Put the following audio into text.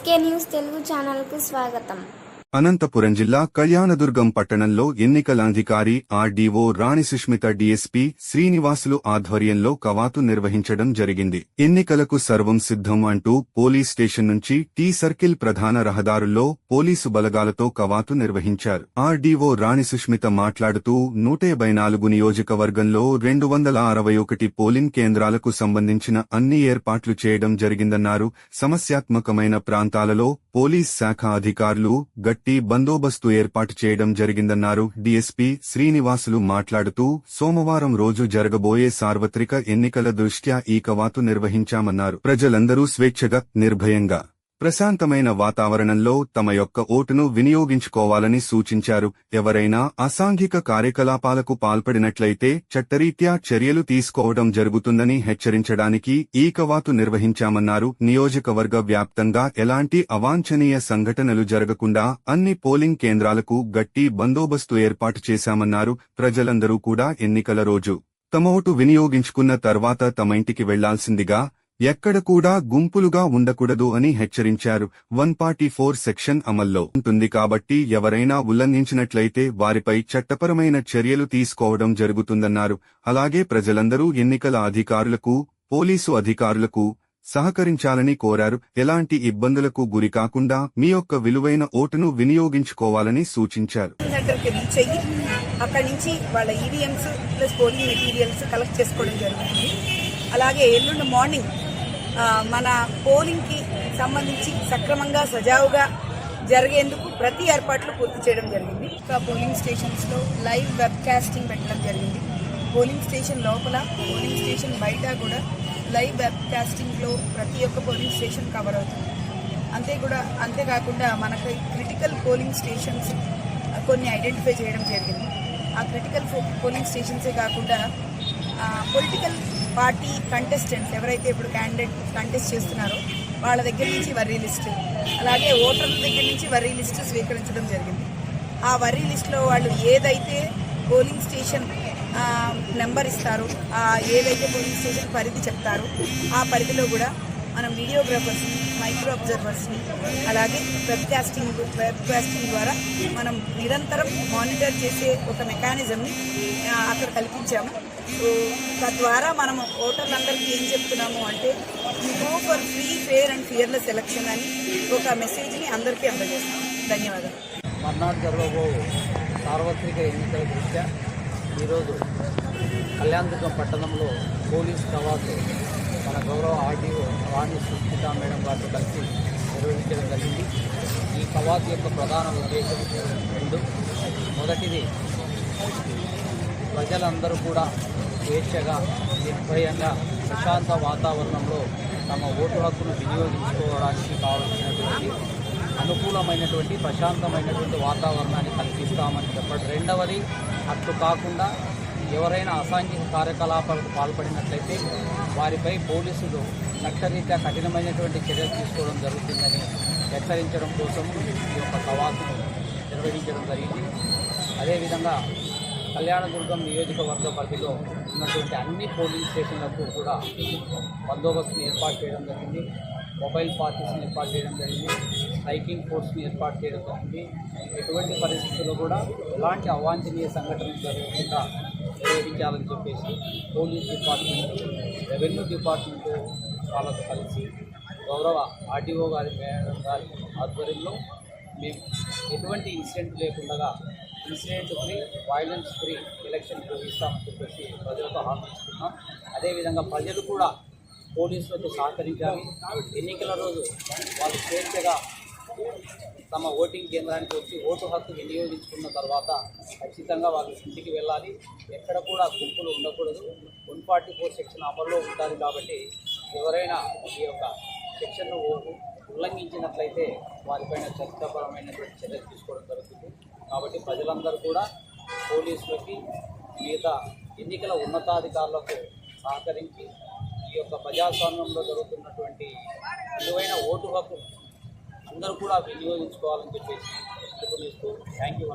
SK news Telugu ఛానల్కు స్వాగతం. అనంతపురం జిల్లా కళ్యాణదుర్గం పట్టణంలో ఎన్నికల అధికారి ఆర్డీఓ రాణి సుష్మిత డీఎస్పీ శ్రీనివాసులు ఆధ్వర్యంలో కవాతు నిర్వహించడం జరిగింది. ఎన్నికలకు సర్వం సిద్ధం అంటూ పోలీస్ స్టేషన్ నుంచి టీ సర్కిల్ ప్రధాన రహదారుల్లో పోలీసు బలగాలతో కవాతు నిర్వహించారు. ఆర్డీఓ రాణి సుష్మిత మాట్లాడుతూ నూట నాలుగు నియోజకవర్గంలో రెండు వందల అరవై ఒకటి పోలింగ్ కేంద్రాలకు సంబంధించిన అన్ని ఏర్పాట్లు చేయడం జరిగిందన్నారు. సమస్యాత్మకమైన ప్రాంతాలలో పోలీస్ శాఖ అధికారులు గట్టి బందోబస్తు ఏర్పాటు చేయడం జరిగిందన్నారు. డీఎస్పీ శ్రీనివాసులు మాట్లాడుతూ సోమవారం రోజు జరగబోయే సార్వత్రిక ఎన్నికల దృష్ట్యా ఈ కవాతు నిర్వహించామన్నారు. ప్రజలందరూ స్వేచ్ఛగా నిర్భయంగా ప్రశాంతమైన వాతావరణంలో తమ యొక్క ఓటును వినియోగించుకోవాలని సూచించారు. ఎవరైనా అసాంఘిక కార్యకలాపాలకు పాల్పడినట్లయితే చట్టరీత్యా చర్యలు తీసుకోవడం జరుగుతుందని హెచ్చరించడానికి ఈ కవాతు నిర్వహించామన్నారు. నియోజకవర్గ వ్యాప్తంగా ఎలాంటి అవాంఛనీయ సంఘటనలు జరగకుండా అన్ని పోలింగ్ కేంద్రాలకు గట్టి బందోబస్తు ఏర్పాటు చేశామన్నారు. ప్రజలందరూ కూడా ఎన్నికల రోజు తమ ఓటు వినియోగించుకున్న తర్వాత తమ ఇంటికి వెళ్ళాల్సిందిగా ఎక్కడ కూడా గుంపులుగా ఉండకూడదు అని హెచ్చరించారు. వన్ పార్టీ ఫోర్ సెక్షన్ అమల్లో ఉంటుంది కాబట్టి ఎవరైనా ఉల్లంఘించినట్లయితే వారిపై చట్టపరమైన చర్యలు తీసుకోవడం జరుగుతుందన్నారు. అలాగే ప్రజలందరూ ఎన్నికల అధికారులకు పోలీసు అధికారులకు సహకరించాలని కోరారు. ఎలాంటి ఇబ్బందులకు గురికాకుండా మీ యొక్క విలువైన ఓటును వినియోగించుకోవాలని సూచించారు. అక్కడి నుంచి వాళ్ళ EVMs plus polling materials collect చేసుకోవడం జరుగుతుంది. అలాగే ఎల్లుండి మార్నింగ్ మన పోలింగ్కి సంబంధించి సక్రమంగా సజావుగా జరిగేందుకు ప్రతి ఏర్పాట్లు పూర్తి చేయడం జరిగింది. ఇంకా పోలింగ్ స్టేషన్స్లో లైవ్ వెబ్ కాస్టింగ్ పెట్టడం జరిగింది. పోలింగ్ స్టేషన్ లోపల పోలింగ్ స్టేషన్ బయట కూడా లైవ్ వెబ్ కాస్టింగ్లో ప్రతి ఒక్క పోలింగ్ స్టేషన్ కవర్ అవుతుంది. అంతే కూడా అంతేకాకుండా మనకి క్రిటికల్ పోలింగ్ స్టేషన్స్ కొన్ని ఐడెంటిఫై చేయడం జరిగింది. ఆ క్రిటికల్ పోలింగ్ స్టేషన్సే కాకుండా పొలిటికల్ పార్టీ కంటెస్టెంట్స్ ఎవరైతే ఇప్పుడు క్యాండిడేట్ కంటెస్ట్ చేస్తున్నారో వాళ్ళ దగ్గర నుంచి వర్రీ లిస్టు అలాగే ఓటర్ల దగ్గర నుంచి వర్రీ లిస్టు స్వీకరించడం జరిగింది. ఆ వర్రీ లిస్ట్లో వాళ్ళు ఏదైతే పోలింగ్ స్టేషన్ నెంబర్ ఇస్తారు ఆ ఏదైతే పోలింగ్ స్టేషన్ పరిధి చెప్తారో ఆ పరిధిలో కూడా మనం వీడియోగ్రాఫర్స్ని మైక్రో అబ్జర్వర్స్ని అలాగే వెబ్కాస్టింగ్ వెబ్కాస్టింగ్ ద్వారా మనం నిరంతరం మానిటర్ చేసే ఒక మెకానిజంని అక్కడ కల్పించాము. తద్వారా మనము ఓటర్లందరికీ ఏం చెప్తున్నాము అంటే you go for free fair and fearless election అని ఒక మెసేజ్ని అందరికీ అందజేస్తాం ధన్యవాదాలు. మర్నాడు జరగబోవు సార్వత్రిక ఎన్నికల దృష్ట్యా ఈరోజు కళ్యాణదుర్గం పట్టణంలో పోలీస్ కవాతు మన గౌరవ ఆర్డీఓ రాణి సుష్మిత మేడం గారితో కలిసి నిర్వహించడం జరిగింది. ఈ కవాతు యొక్క ప్రధాన ఉద్దేశం రెండు. మొదటిది ప్రజలందరూ కూడా స్వేచ్ఛగా నిర్భయంగా ప్రశాంత వాతావరణంలో తమ ఓటు హక్కును వినియోగించుకోవడానికి కావలసినటువంటి అనుకూలమైనటువంటి ప్రశాంతమైనటువంటి వాతావరణాన్ని కల్పిస్తామని చెప్పడం. రెండవది అట్లు కాకుండా ఎవరైనా అసాంఘిక కార్యకలాపాలకు పాల్పడినట్లయితే వారిపై పోలీసులు చట్టరీత్యా కఠినమైనటువంటి చర్యలు తీసుకోవడం జరుగుతుందని హెచ్చరించడం కోసం ఈ యొక్క కవాతును నిర్వహించడం జరిగింది. అదేవిధంగా కళ్యాణదుర్గం నియోజకవర్గ పరిధిలో ఉన్నటువంటి అన్ని పోలింగ్ స్టేషన్లకు కూడా బందోబస్తుని ఏర్పాటు చేయడం జరిగింది. మొబైల్ పార్టీస్ని ఏర్పాటు చేయడం జరిగింది. స్ట్రైకింగ్ ఫోర్స్ని ఏర్పాటు చేయడం జరిగింది. ఎటువంటి పరిస్థితుల్లో కూడా ఎలాంటి అవాంఛనీయ సంఘటనలు జరగకుండా నిర్వహించాలని చెప్పేసి పోలీస్ డిపార్ట్మెంట్ రెవెన్యూ డిపార్ట్మెంట్ వాళ్ళతో కలిసి గౌరవ ఆర్టీఓ గారి మేడం గారి ఆధ్వర్యంలో మేము ఎటువంటి ఇన్సిడెంట్ లేకుండా incident free violence free election నిర్వహిస్తామని చెప్పేసి ప్రజలకు హామీ ఇస్తున్నాం అదేవిధంగా ప్రజలు కూడా పోలీసులతో సహకరించాలి. ఎన్నికల రోజు వాళ్ళు స్వేచ్ఛగా తమ ఓటింగ్ కేంద్రానికి వచ్చి ఓటు హక్కు వినియోగించుకున్న తర్వాత ఖచ్చితంగా వాళ్ళు ఇంటికి వెళ్ళాలి. ఎక్కడ కూడా గుంపులు ఉండకూడదు. వన్ ఫార్టీ ఫోర్ సెక్షన్ అమల్లో ఉండాలి కాబట్టి ఎవరైనా ఈ యొక్క సెక్షన్ను ఉల్లంఘించినట్లయితే వారిపైన చట్టపరమైనటువంటి చర్యలు తీసుకోవడం జరుగుతుంది. కాబట్టి ప్రజలందరూ కూడా పోలీసులకి మిగతా ఎన్నికల ఉన్నతాధికారులకు సహకరించి ఈ యొక్క ప్రజాస్వామ్యంలో జరుగుతున్నటువంటి విలువైన ఓటు హక్కు అందరూ కూడా వినియోగించుకోవాలని చెప్పేసి పిలుపునిస్తూ థ్యాంక్ యూ